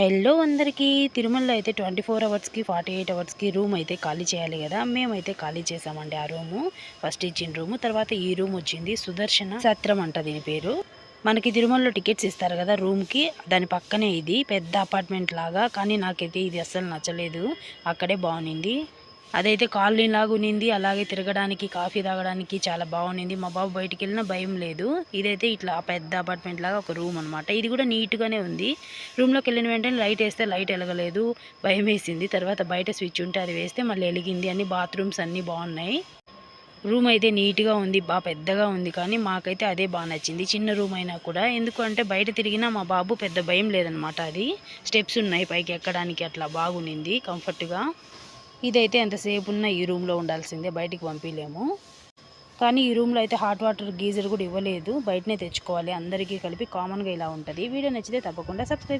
Hello అందరికీ తిరుమలలో అయితే ట్వంటీ ఫోర్ అవర్స్కి ఫార్టీ ఎయిట్ అవర్స్కి రూమ్ అయితే ఖాళీ చేయాలి కదా. మేమైతే ఖాళీ చేసామండి ఆ రూము. ఫస్ట్ ఇచ్చిన రూము తర్వాత ఈ రూమ్ వచ్చింది సుదర్శన సత్రం అంట దీని పేరు. మనకి తిరుమలలో టికెట్స్ ఇస్తారు కదా రూమ్కి. దాని పక్కనే ఇది పెద్ద అపార్ట్మెంట్ లాగా కానీ నాకైతే ఇది అస్సలు నచ్చలేదు. అక్కడే బాగునింది అదైతే కాలనీ లాగా ఉన్నింది. అలాగే తిరగడానికి కాఫీ తాగడానికి చాలా బాగుంది మా బాబు బయటికి వెళ్ళినా భయం లేదు. ఇదైతే ఇట్లా పెద్ద అపార్ట్మెంట్ లాగా ఒక రూమ్ అనమాట ఇది కూడా నీట్గానే ఉంది. రూమ్లోకి వెళ్ళిన వెంటనే లైట్ వేస్తే లైట్ వెలగలేదు. భయం వేసింది. తర్వాత బయట స్విచ్ ఉంటే అది వేస్తే మళ్ళీ వెలిగింది. అన్ని బాత్రూమ్స్ అన్నీ బాగున్నాయి. రూమ్ అయితే నీట్గా ఉంది. బాగా పెద్దగా ఉంది. కానీ మాకైతే అదే బాగా నచ్చింది. చిన్న రూమ్ అయినా కూడా. ఎందుకంటే బయట తిరిగినా మా బాబు పెద్ద భయం లేదనమాట అది. స్టెప్స్ ఉన్నాయి పైకి ఎక్కడానికి. అట్లా బాగునింది కంఫర్ట్గా. ఇదైతే ఎంతసేపు ఉన్నా ఈ రూమ్లో ఉండాల్సిందే బయటికి పంపించలేము కానీ ఈ రూమ్లో అయితే హాట్ వాటర్ గీజర్ కూడా ఇవ్వలేదు. బయటనే తెచ్చుకోవాలి. అందరికీ కలిపి కామన్గా ఇలా ఉంటుంది. వీడియో నచ్చితే తప్పకుండా సబ్స్క్రైబ్